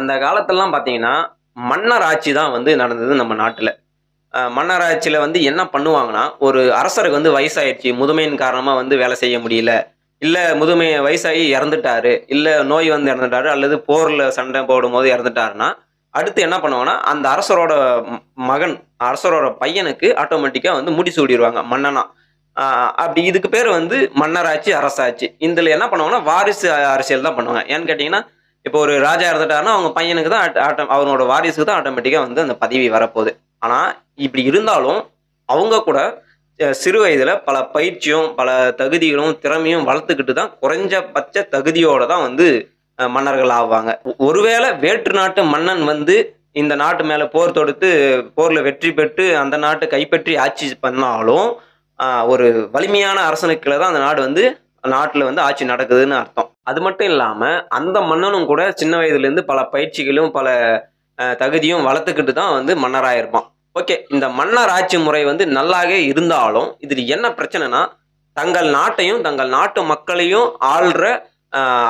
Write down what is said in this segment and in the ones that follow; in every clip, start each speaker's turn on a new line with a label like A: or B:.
A: அந்த காலத்திலலாம் பார்த்தீங்கன்னா மன்னர் ஆட்சி தான் வந்து நடந்தது நம்ம நாட்டில். மன்னர் ஆட்சியில் வந்து என்ன பண்ணுவாங்கன்னா ஒரு அரசருக்கு வந்து வயசாயிடுச்சு முதுமையின் காரணமாக வந்து வேலை செய்ய முடியல இல்லை முதுமை வயசாகி இறந்துட்டாரு இல்லை நோய் வந்து இறந்துட்டாரு அல்லது போரில் சண்டை போடும் போது இறந்துட்டாருன்னா அடுத்து என்ன பண்ணுவாங்கன்னா அந்த அரசரோட மகன் அரசரோட பையனுக்கு ஆட்டோமேட்டிக்காக வந்து முடிசூடிடுவாங்க மன்னனா. அப்படி இதுக்கு பேர் வந்து மன்னராட்சி அரசாட்சி இதில் என்ன பண்ணுவாங்கன்னா வாரிசு அரசியல் தான் பண்ணுவாங்க. ஏன்னு கேட்டிங்கன்னா இப்போ ஒரு ராஜா இருந்துட்டாருன்னா அவங்க பையனுக்கு தான் ஆட்டம் ஆட்டோ அவனோட வாரிசுக்கு தான் ஆட்டோமேட்டிக்காக வந்து அந்த பதவி வரப்போகுது. ஆனால் இப்படி இருந்தாலும் அவங்க கூட சிறு வயதில் பல பயிற்சியும் பல தகுதிகளும் திறமையும் வளர்த்துக்கிட்டு தான் குறைஞ்சபட்ச தகுதியோடு தான் வந்து மன்னர்கள் ஆவாங்க. ஒருவேளை வேற்று நாட்டு மன்னன் வந்து இந்த நாட்டு மேலே போர் தொடுத்து போரில் வெற்றி பெற்று அந்த நாட்டை கைப்பற்றி ஆட்சி பண்ணாலும் ஒரு வலிமையான அரசனுக்குள்ள தான் அந்த நாடு வந்து நாட்டில் வந்து ஆட்சி நடக்குதுன்னு அர்த்தம். அது மட்டும் இல்லாமல் அந்த மன்னனும் கூட சின்ன வயதுலேருந்து பல பயிற்சிகளும் பல தகுதியும் வளர்த்துக்கிட்டு தான் வந்து மன்னராக இருப்பான். ஓகே இந்த மன்னர் ஆட்சி முறை வந்து நல்லாவே இருந்தாலும் இதில் என்ன பிரச்சனைனா தங்கள் நாட்டையும் தங்கள் நாட்டு மக்களையும் ஆள்ற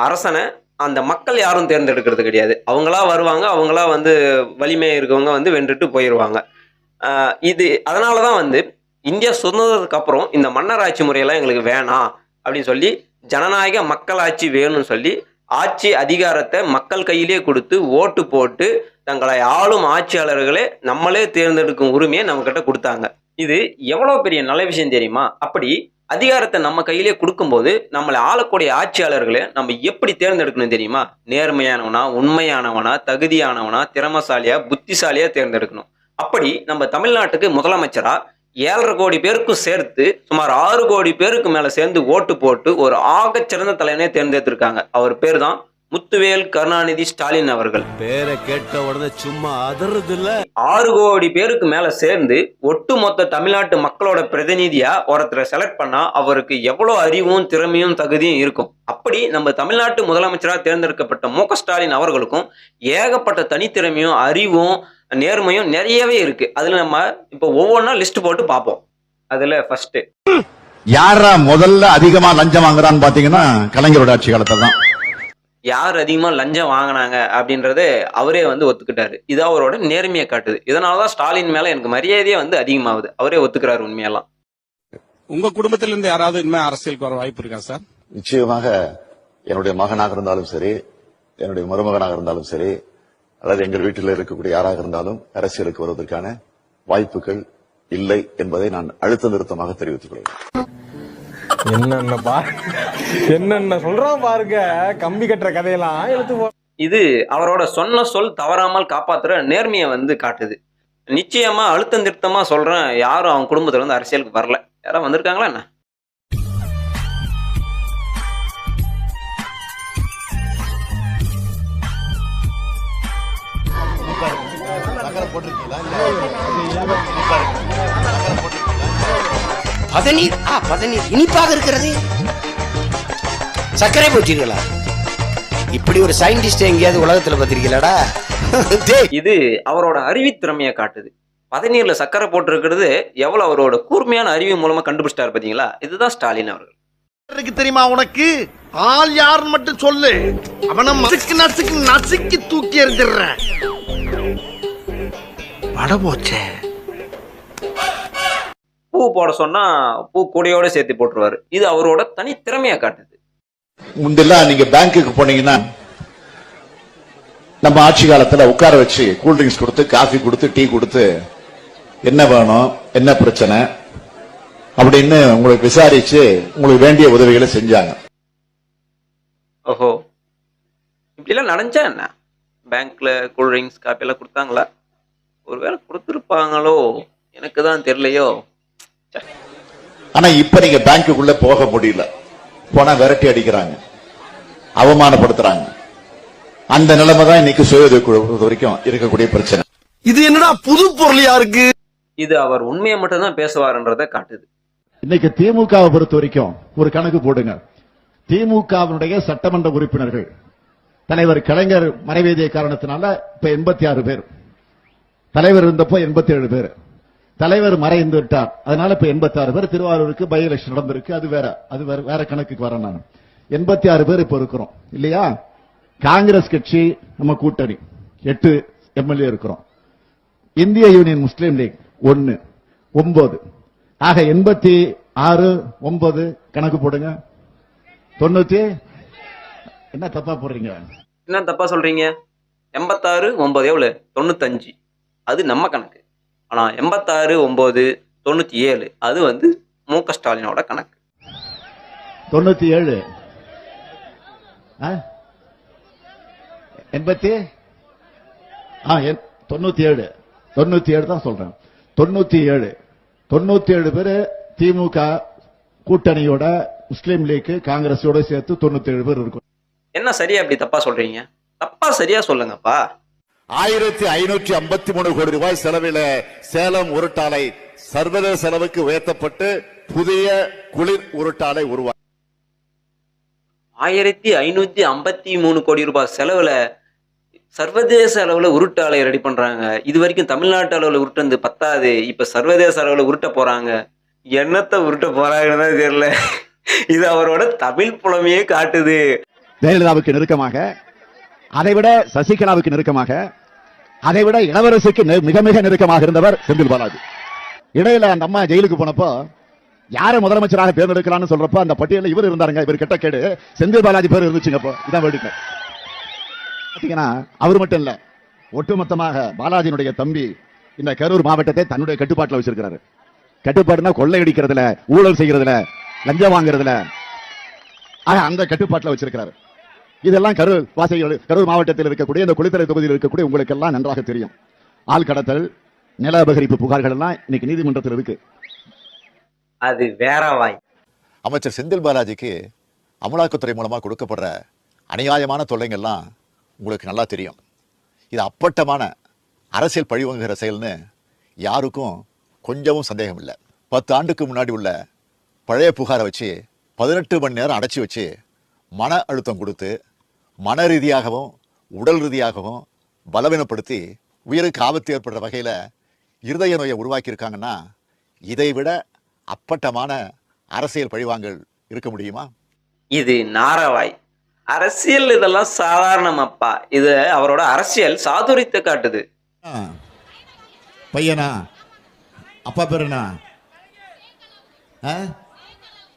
A: அரசனை அந்த மக்கள் யாரும் தேர்ந்தெடுக்கிறது கிடையாது. அவங்களா வருவாங்க அவங்களா வந்து வலிமை இருக்கவங்க வந்து வென்றுட்டு போயிடுவாங்க இது அதனால தான் வந்து இந்தியா சுதந்திரத்துக்கு அப்புறம் இந்த மன்னர் ஆட்சி முறையெல்லாம் எங்களுக்கு வேணாம் அப்படின்னு சொல்லி ஜனநாயக மக்களாட்சி வேணும்னு சொல்லி ஆட்சி அதிகாரத்தை மக்கள் கையிலே கொடுத்து ஓட்டு போட்டு தங்களை ஆளும் ஆட்சியாளர்களே நம்மளே தேர்ந்தெடுக்கும் உரிமையை நம்மக்கிட்ட கொடுத்தாங்க. இது எவ்வளோ பெரிய நல்ல விஷயம் தெரியுமா? அப்படி அதிகாரத்தை நம்ம கையிலே கொடுக்கும்போது நம்மளை ஆளக்கூடிய ஆட்சியாளர்களை நம்ம எப்படி தேர்ந்தெடுக்கணும் தெரியுமா? நேர்மையானவனா உண்மையானவனா தகுதியானவனா திறமசாலியா புத்திசாலியா தேர்ந்தெடுக்கணும். அப்படி நம்ம தமிழ்நாட்டுக்கு முதலமைச்சரா ஏழரை கோடி பேருக்கும் சேர்த்து சுமார் ஆறு கோடி பேருக்கு மேல சேர்ந்து ஓட்டு போட்டு ஒரு ஆகச்சிறந்த தலைவனே தேர்ந்தெடுத்திருக்காங்க. அவர் பேர் தான் முத்துவேல் கருணாநிதி ஸ்டாலின் அவர்கள்.
B: பேரை கேட்ட உடனே சும்மா அதறது இல்ல
A: ஆறு கோடி பேருக்கு மேல சேர்ந்து ஒட்டுமொத்த தமிழ்நாட்டு மக்களோட பிரதிநிதியா ஒருத்தரை செலக்ட் பண்ணா அவருக்கு எவ்வளவு அறிவும் திறமையும் தகுதியும் இருக்கும். அப்படி நம்ம தமிழ்நாட்டு முதலமைச்சரா தேர்ந்தெடுக்கப்பட்ட மு ஸ்டாலின் அவர்களுக்கும் ஏகப்பட்ட தனித்திறமையும் அறிவும் நேர்மையும் நிறையவே இருக்கு. அதுல நம்ம இப்போ ஒவ்வொன்றா லிஸ்ட் போட்டு பார்ப்போம். அதுல ஃபர்ஸ்ட்
C: யாரா முதல்ல அதிகமா லஞ்சம் வாங்குறான்னு பாத்தீங்கன்னா கலைஞரோட ஆட்சி காலத்துல தான்.
A: யார் அதிகமா லஞ்சம் வாங்கினாங்க அப்படின்றத அவரே வந்து ஒத்துக்கிட்டாரு. இது அவரோட நேர்மையை காட்டுது. இதனாலதான் ஸ்டாலின் மேல எனக்கு மரியாதையே வந்து அதிகமாகுது. அவரே ஒத்துக்கிறாரு உண்மையெல்லாம்.
D: உங்க குடும்பத்தில இருந்து யாராவது இனிமே அரசியலுக்கு வர வாய்ப்பு இருக்கா சார்?
E: நிச்சயமாக என்னுடைய மகனாக இருந்தாலும் சரி என்னுடைய மருமகனாக இருந்தாலும் சரி அல்லது எங்கள் வீட்டில் இருக்கக்கூடிய யாராக இருந்தாலும் அரசியலுக்கு வருவதற்கான வாய்ப்புகள் இல்லை என்பதை நான் அழுத்த நிறுத்தமாக தெரிவித்துக் கொள்கிறேன்.
F: என்னென்ன பா என்னென்ன சொல்றான் பாருங்க கம்பி கட்டுற கதையெல்லாம் எழுத்து
A: இது அவரோட சொன்ன சொல் தவறாமல் காப்பாத்துற நேர்மையை வந்து காட்டுது. நிச்சயமா அழுத்தம் திருத்தமா சொல்றேன் யாரும் அவன் குடும்பத்துல வந்து அரசியலுக்கு வரல. யாராவது வந்திருக்காங்களா என்ன?
G: பதநீர் ஆ பதநீர் இனிப்பாக இருக்கிறது. சர்க்கரை போட்டீர்களா இப்படி ஒரு சயின்டிஸ்ட் எங்கேயாவது உலகத்துல பார்த்திருக்கீங்களாடா? டேய்.
A: இது அவரோட அறிவித்திறமையை காட்டுது. பதநீர்ல சக்கரை போட்டிருக்கிறது எவ்வளவு அவரோட கூர்மையான அறிவு மூலமா கண்டுபிடிச்சிட்டாரு பாத்தீங்களா இதுதான் ஸ்டாலின் அவர்கள்.
H: இருக்கு தெரியுமா உனக்கு? ஆள் யாருன்னு மட்டும் சொல்லு. அவனை மசுக்கு நசுக்கு நசுக்கி தூக்கி எறிஞ்சிடுறேன். பட போச்சே.
A: பூ போட சொன்னா பூ கூடையோட சேர்த்து போட்டுருவாரு. இது அவரோட தனித்திறமையை காட்டுது.
C: முந்தெல்லாம் நீங்க பேங்க்குக்கு போனீங்கன்னா நம்ம ஆட்சி காலத்துல உட்கார வச்சு கூல் ட்ரிங்க்ஸ் கொடுத்து காஃபி கொடுத்து டீ கொடுத்து என்ன வேணும் என்ன பிரச்சனை அப்படின்னு உங்களுக்கு விசாரிச்சு உங்களுக்கு வேண்டிய உதவிகளை செஞ்சாங்க.
A: ஓஹோ. இப்படிலாம் நடந்துச்சா என்ன? பேங்க்ல கூல்ட்ரிங்க்ஸ் காப்பி எல்லாம் கொடுத்தாங்களா? ஒருவேளை கொடுத்துருப்பாங்களோ? எனக்கு தான் தெரியலையோ?
C: ஆனா இப்ப நீங்க பேங்க்குக்குள்ள போக முடியல. போனா விரட்டி அடிக்கிறாங்க. அவமானப்படுத்துறாங்க. அந்த நிலைமை தான் இன்னைக்கு சுய உதவிக் குழு வரைக்கும் இருக்கக்கூடிய பிரச்சனை.
H: இது என்னடா புது பொருளியா இருக்கு
A: இது அவர் உண்மையை மட்டும்தான் பேசுவாருன்றதை காட்டுது.
C: இன்னைக்கு திமுகவை பொறுத்த வரைக்கும் ஒரு கணக்கு போடுங்க. திமுகவினுடைய சட்டமன்ற உறுப்பினர்கள் தலைவர் கலைஞர் மறைவேதிய காரணத்தினால இப்ப எண்பத்தி ஆறு பேர். தலைவர் இருந்தப்போ எண்பத்தி ஏழு பேர். தலைவர் மறைந்து விட்டார். அதனால இப்ப எண்பத்தி ஆறு பேர் திருவாரூருக்கு பை எலெக்ஷன் நடந்திருக்கு. அது வேற அது வேற வேற கணக்குக்கு வரேன் நான். எண்பத்தி ஆறு பேர் இப்ப இருக்கிறோம். இல்லையா? காங்கிரஸ் கட்சி நம்ம கூட்டணி. எட்டு எம்எல்ஏ இருக்கிறோம். இந்திய யூனியன் முஸ்லீம் லீக் ஒன்னு ஒன்பது. ஆக எண்பத்தி ஆறு ஒன்பது கணக்கு போடுங்க. தொண்ணூத்தி என்ன தப்பா போடுறீங்க?
A: என்ன தப்பா சொல்றீங்க? எண்பத்தாறு ஒன்பது எவ்வளவு? தொண்ணூத்தஞ்சு. அது நம்ம கணக்கு. ஆனா எண்பத்தாறு ஒன்பது தொண்ணூத்தி ஏழு அது வந்து மு க ஸ்டாலினோட கணக்கு.
C: தொண்ணூத்தி ஏழு எண்பத்தி? ஆ தொண்ணூத்தி ஏழு தொண்ணூத்தி ஏழு தான் சொல்றேன். தொண்ணூத்தி ஏழு தொண்ணூத்தி ஏழு பேரு திமுக கூட்டணியோட முஸ்லீம் லீக் காங்கிரஸோட சேர்த்து தொண்ணூத்தி ஏழு பேர் இருக்கும்
A: என்ன சரியா இப்படி தப்பா சொல்றீங்க? தப்பா சரியா சொல்லுங்கப்பா.
E: ஆயிரத்தி ஐநூற்றி ஐம்பத்தி மூணு கோடி ரூபாய் செலவில சேலம் உருட்டாலை சர்வதேச செலவுக்கு உயர்த்தப்பட்டு புதிய குளிர் உருட்டாலை உருவா
A: ஆயிரத்தி ஐநூத்தி ஐம்பத்தி மூணு கோடி ரூபாய் செலவுல சர்வதேச அளவுல உருட்டு ரெடி பண்றாங்க. இது வரைக்கும் தமிழ்நாட்டு அளவுல உருட்டுனது பத்தாது. இப்ப சர்வதேச அளவுல உருட்ட போறாங்க. என்னத்த உருட்ட போறாங்கன்னு தான் தெரியல. இது அவரோட தமிழ் புலமையே காட்டுது.
C: ஜெயலலிதாவுக்கு நெருக்கமாக அதைவிட சசிகலாவுக்கு நெருக்கமாக அதைவிட இளவரசுக்கு நெ- மிக மிக நெருக்கமாக இருந்தவர் செந்தில் பாலாஜி. இடையில அந்த அம்மா ஜெயிலுக்கு போனப்போ யாரை முதலமைச்சராக தேர்ந்தெடுக்கலாம்னு சொல்றப்போ அந்த பட்டியலில் இவர் இருந்தாருங்க இவர் கிட்ட கேடு. செந்தில் பாலாஜி பேர் இருந்துச்சுங்க இதான் வேடிக்கை. பாத்தீங்கன்னா அவர் மட்டும் இல்ல ஒட்டுமொத்தமாக பாலாஜியினுடைய தம்பி இந்த கரூர் மாவட்டத்தை தன்னுடைய கட்டுப்பாட்டில் வச்சிருக்கிறாரு. கட்டுப்பாடுனா கொள்ளையடிக்கிறதுல ஊழல் செய்யறதுல லஞ்சம் வாங்குறதுல ஆனா அந்த கட்டுப்பாட்டில் வச்சிருக்கிறாரு. இதெல்லாம் கரூர் வாசிகள் கரூர் மாவட்டத்தில் இருக்கக்கூடிய இந்த குளித்தலை தொகுதியில் இருக்கக்கூடிய உங்களுக்கு எல்லாம் நன்றாக தெரியும். ஆள் கடத்தல் நில அபகரிப்பு புகார்கள் எல்லாம் இன்னைக்கு நீதிமன்றத்தில் இருக்கு.
A: அது வேற வாய்.
E: அமைச்சர் செந்தில் பாலாஜிக்கு அமலாக்கத்துறை மூலமா கொடுக்கப்படுற அநியாயமான தொல்லைங்கள்லாம் உங்களுக்கு நல்லா தெரியும். இது அப்பட்டமான அரசியல் பழிவாங்குகிற செயல்னு யாருக்கும் கொஞ்சமும் சந்தேகம் இல்லை. பத்து ஆண்டுக்கு முன்னாடி உள்ள பழைய புகாரை வச்சு பதினெட்டு மணி நேரம் அடைச்சி வச்சு மன அழுத்தம் கொடுத்து மன ரீதியாகவும் உடல் ரீதியாகவும் பலவீனப்படுத்தி உயிருக்கு ஆபத்து ஏற்படுற வகையில் இருதய நோயை உருவாக்கியிருக்காங்கன்னா இதை விட அப்பட்டமான அரசியல் பழிவாங்கல் இருக்க முடியுமா?
A: இது நாரவாய். அரசியல் இதெல்லாம் சாதாரணமாப்பா. இது அவரோட அரசியல் சாதுரியத்தை காட்டுது.
C: பையனா? அப்பா பேர் என்ன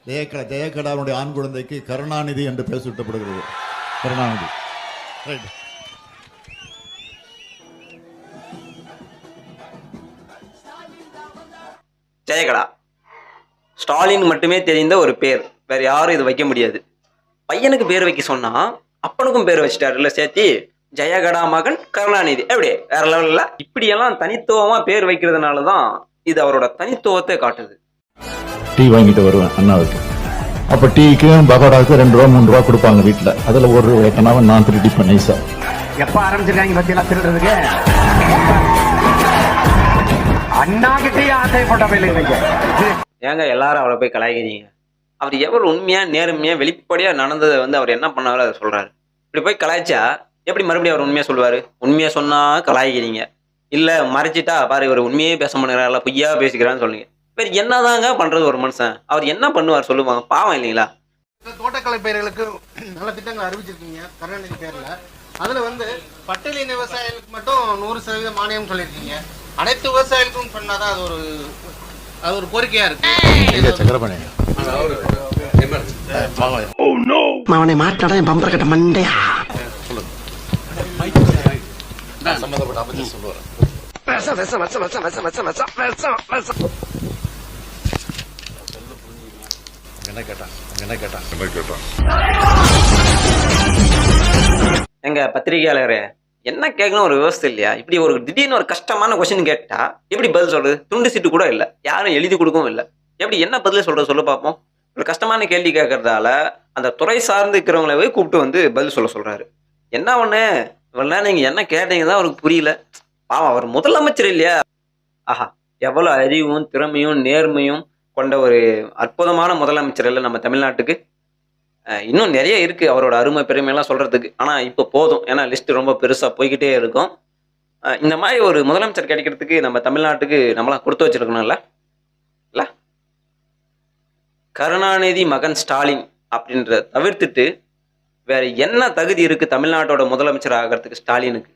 C: ஜெயக்கடா ஜெயக்கடாவுடைய ஆண் குழந்தைக்கு கருணாநிதி என்று பெயர் சூட்டப்படுகிறது. கருணாநிதி. ரைட்
A: ஜெயகடா ஸ்டாலின் மட்டுமே தெரிந்த ஒரு பேர் வேற யாரும் இது வைக்க முடியாது. பையனுக்கு பேர் வைக்க சொன்னா அப்பனுக்கும் பேர் வச்சிட்டாருல்ல சேர்த்தி ஜெயகடா மகன் கருணாநிதி. எப்படி? வேற லெவல்ல இப்படியெல்லாம் தனித்துவமா பேர் வைக்கிறதுனால தான் இது அவரோட தனித்துவத்தை காட்டுது.
C: டீ வாங்கிட்டு வருவேன் அண்ணாவுக்கு. அப்ப டீக்கும் பகோடாவுக்கும் ரெண்டு ரூபா மூணு ரூபா கொடுப்பாங்க வீட்டுல அதுல ஒரு ரூபா எட்டனாவை நான் திருடிப்பேன் நைசா
I: எப்ப ஆரம்பிச்சிருக்காங்க பத்தியெல்லாம் திருடுறதுக்கு? அண்ணா கிட்டே ஆசைப்பட்ட
A: ஏங்க எல்லாரும் அவரை போய் கலாய்க்கிறீங்க. அவர் எவ்வளவு உண்மையா நேர்மையா வெளிப்படையா நடந்ததை வந்து அவர் என்ன பண்ணாரோ அதை சொல்றாரு. இப்படி போய் கலாய்ச்சா எப்படி மறுபடியும் அவர் உண்மையா சொல்லுவாரு உண்மையா சொன்னா கலாய்க்கிறீங்க. இல்ல மறைச்சிட்டா பாரு இவர் உண்மையே பேச மாட்டேங்கிறாருல பொய்யா பேசிக்கிறான்னு சொல்லுங்க. வேற என்னதாங்க பண்றது ஒரு மனுஷன்? அவர் என்ன பண்ணுவார் சொல்லுவாங்க? பாவம் இல்லைங்களா?
H: தோட்டக்கலை பயிர்களுக்கு நல்ல திட்டங்கள் அறிவிச்சிருக்கீங்க கருணாநிதி பேர்ல. அதுல வந்து பட்டியலின விவசாயிகளுக்கு மட்டும் நூறு சதவீதம் மானியம் சொல்லியிருக்கீங்க. அனைத்து விவசாயிகளுக்கும் சொன்னாதான் அது ஒரு அது ஒரு கோரிக்கையா இருக்கு.
G: அவனை மாட்டாடா என் பம்பர கட்ட மண்டையா?
E: சம்பந்தப்பட்ட சொல்லுவார் என்ன கேட்டான்? என்ன கேட்டான்? என்ன கேட்டான்?
A: எங்க பத்திரிகையாளரே என்ன கேட்கணும் ஒரு விவசாயம் இல்லையா? இப்படி ஒரு திடீர்னு ஒரு கஷ்டமான கொஸ்டின் கேட்டா எப்படி பதில் சொல்றது? துண்டு சீட்டு கூட இல்லை. யாரும் எழுதி கொடுக்கவும் இல்லை. எப்படி என்ன பதில் சொல்றது சொல்ல பார்ப்போம் ஒரு கஷ்டமான கேள்வி கேட்கறதால அந்த துறை சார்ந்து இருக்கிறவங்களவே கூப்பிட்டு வந்து பதில் சொல்ல சொல்றாரு. என்ன ஒண்ணு? இவ்வளோ நீங்க என்ன கேட்டீங்க தான் அவருக்கு புரியல. பாவம் அவர் முதலமைச்சர் இல்லையா? ஆஹா எவ்வளவு அறிவும் திறமையும் நேர்மையும் கொண்ட ஒரு அற்புதமான முதலமைச்சர் இல்லை நம்ம தமிழ்நாட்டுக்கு. இன்னும் நிறைய இருக்குது அவரோட அருமை பெருமையெல்லாம் சொல்கிறதுக்கு ஆனால் இப்போ போதும். ஏன்னா லிஸ்ட் ரொம்ப பெருசாக போய்கிட்டே இருக்கும். இந்த மாதிரி ஒரு முதலமைச்சர் கிடைக்கிறதுக்கு நம்ம தமிழ்நாட்டுக்கு நம்மளாம் கொடுத்து வச்சிருக்கணும்ல? இல்லை? கருணாநிதி மகன் ஸ்டாலின் அப்படின்றத தவிர்த்துட்டு வேற என்ன தகுதி இருக்குது தமிழ்நாட்டோட முதலமைச்சர் ஆகிறதுக்கு ஸ்டாலினுக்கு?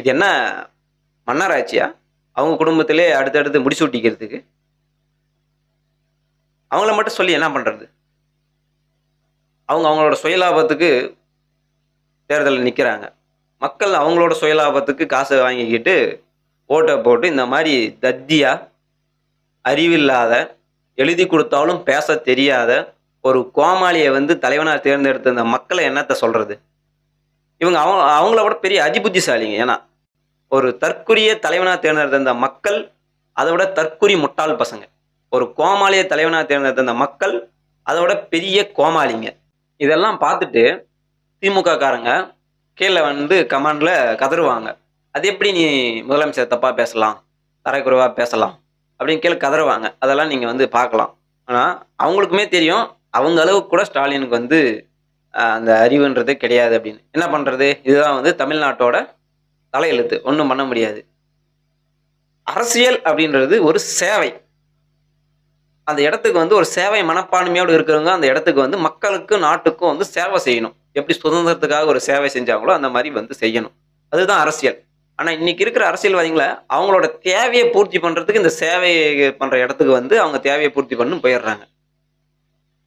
A: இது என்ன மன்னராட்சியா? அவங்க குடும்பத்திலே அடுத்தடுத்து முடிச்சு விட்டிக்கிறதுக்கு அவங்கள மட்டும் சொல்லி என்ன பண்ணுறது அவங்க அவங்களோட சுயலாபத்துக்கு தேர்தலில் நிற்கிறாங்க மக்கள் அவங்களோட சுயலாபத்துக்கு காசை வாங்கிக்கிட்டு ஓட்டை போட்டு இந்த மாதிரி தத்தியாக அறிவில்லாத எழுதி கொடுத்தாலும் பேச தெரியாத ஒரு கோமாளியை வந்து தலைவனாக தேர்ந்தெடுத்த இந்த மக்களை என்னத்தை சொல்கிறது இவங்க அவங்க அவங்கள விட பெரிய அதிபுத்திசாலிங்க. ஏன்னா ஒரு தற்குரிய தலைவனாக தேர்ந்தெடுத்த இந்த மக்கள் அதை விட தற்குறி முட்டாள் பசங்க. ஒரு கோமாளிய தலைவனாக தேர்ந்தெடுத்த அந்த மக்கள் அதோட பெரிய கோமாளிங்க. இதெல்லாம் பார்த்துட்டு திமுக காரங்க கீழே வந்து கமாண்டில் கதறுவாங்க. அது எப்படி நீ முதலமைச்சர் தப்பாக பேசலாம்? தரக்குறைவாக பேசலாம்? அப்படின்னு கீழே கதறுவாங்க. அதெல்லாம் நீங்கள் வந்து பார்க்கலாம். ஆனால் அவங்களுக்குமே தெரியும் அவங்க அளவுக்கு கூட ஸ்டாலினுக்கு வந்து அந்த அறிவுன்றது கிடையாது அப்படின்னு. என்ன பண்ணுறது இதுதான் வந்து தமிழ்நாட்டோட தலையெழுத்து. ஒன்றும் பண்ண முடியாது. அரசியல் அப்படின்றது ஒரு சேவை. அந்த இடத்துக்கு வந்து ஒரு சேவை மனப்பான்மையோடு இருக்கிறவங்க அந்த இடத்துக்கு வந்து மக்களுக்கும் நாட்டுக்கும் வந்து சேவை செய்யணும். எப்படி சுதந்திரத்துக்காக ஒரு சேவை செஞ்சாங்களோ அந்த மாதிரி வந்து செய்யணும். அதுதான் அரசியல். ஆனால் இன்னைக்கு இருக்கிற அரசியல்வாதிகளை அவங்களோட தேவையை பூர்த்தி பண்ணுறதுக்கு இந்த சேவை பண்ணுற இடத்துக்கு வந்து அவங்க தேவையை பூர்த்தி பண்ணு போயிடுறாங்க.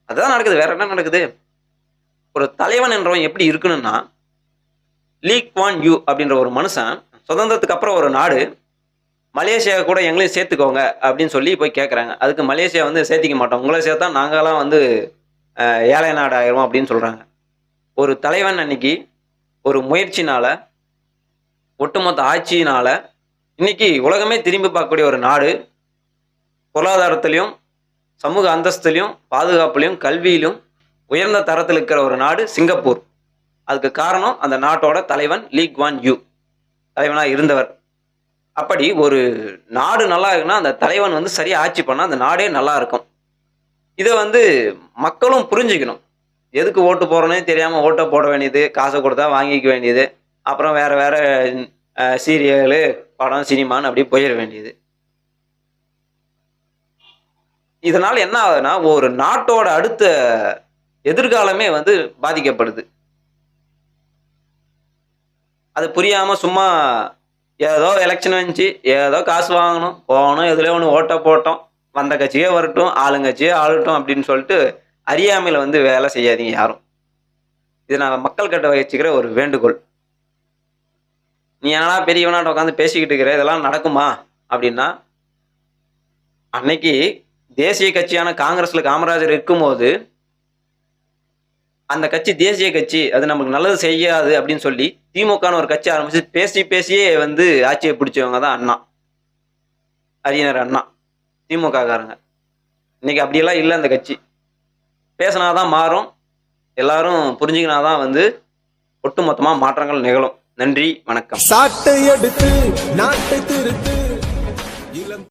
A: அதுதான் நடக்குது. வேற என்ன நடக்குது? ஒரு தலைவன் என்றவன் எப்படி இருக்கணும்னா லீக் வான் யூ அப்படின்ற ஒரு மனுஷன் சுதந்திரத்துக்கு அப்புறம் ஒரு நாடு மலேசியா கூட எங்களையும் சேர்த்துக்கோங்க அப்படின்னு சொல்லி போய் கேட்குறாங்க அதுக்கு மலேசியா வந்து சேர்த்திக்க மாட்டோம். உங்களை சேர்த்தா நாங்களாம் வந்து ஏழை நாடு ஆயிரும் அப்படின்னு சொல்கிறாங்க ஒரு தலைவன் அன்னைக்கு ஒரு முயற்சினால் ஒட்டுமொத்த ஆட்சியினால் இன்னைக்கு உலகமே திரும்பி பார்க்கக்கூடிய ஒரு நாடு. பொருளாதாரத்துலேயும் சமூக அந்தஸ்துலையும் பாதுகாப்புலையும் கல்வியிலும் உயர்ந்த தரத்தில் இருக்கிற ஒரு நாடு சிங்கப்பூர். அதுக்கு காரணம் அந்த நாட்டோட தலைவன் லீக் வான் யூ. தலைவனாக இருந்தவர். அப்படி ஒரு நாடு நல்லா இருக்குன்னா அந்த தலைவன் வந்து சரியாக ஆட்சி பண்ணால் அந்த நாடே நல்லா இருக்கும். இதை வந்து மக்களும் புரிஞ்சுக்கணும். எதுக்கு ஓட்டு போகிறோன்னே தெரியாமல் ஓட்டை போட வேண்டியது காசை கொடுத்தா வாங்கிக்க வேண்டியது அப்புறம் வேறு வேறு சீரியலு படம் சினிமான்னு அப்படியே போயிட வேண்டியது. இதனால் என்ன ஆகுதுன்னா ஒரு நாட்டோட அடுத்த எதிர்காலமே வந்து பாதிக்கப்படுது. அது புரியாமல் சும்மா ஏதோ எலெக்ஷன் வந்துச்சு ஏதோ காசு வாங்கணும் போகணும் எதுலேயோ ஒன்று ஓட்டை போட்டோம். வந்த கட்சியே வரட்டும் ஆளுங்கட்சியே ஆளட்டும் அப்படின்னு சொல்லிட்டு அறியாமையில் வந்து வேலை செய்யாதீங்க யாரும். இது நான் மக்கள் கிட்ட வச்சுக்கிற ஒரு வேண்டுகோள். நீ என்னடா பெரியவனாட்ட உட்காந்து பேசிக்கிட்டு இருக்கிற? இதெல்லாம் நடக்குமா? அப்படின்னா அன்னைக்கு தேசிய கட்சியான காங்கிரஸில் காமராஜர் இருக்கும்போது அந்த கட்சி தேசிய கட்சி அது நமக்கு நல்லது செய்யாது அப்படின்னு சொல்லி திமுகன்னு ஒரு கட்சி ஆரம்பிச்சு பேசி பேசியே வந்து ஆட்சியை பிடிச்சவங்க தான் அண்ணா. அறிஞர் அண்ணா திமுக காரங்க இன்னைக்கு அப்படியெல்லாம் இல்லை அந்த கட்சி. பேசினாதான் மாறும். எல்லாரும் புரிஞ்சுக்கினாதான் வந்து ஒட்டுமொத்தமாக மாற்றங்கள் நிகழும். நன்றி வணக்கம்.
F: சாட்டை எடுத்து நாட்டை திருத்து.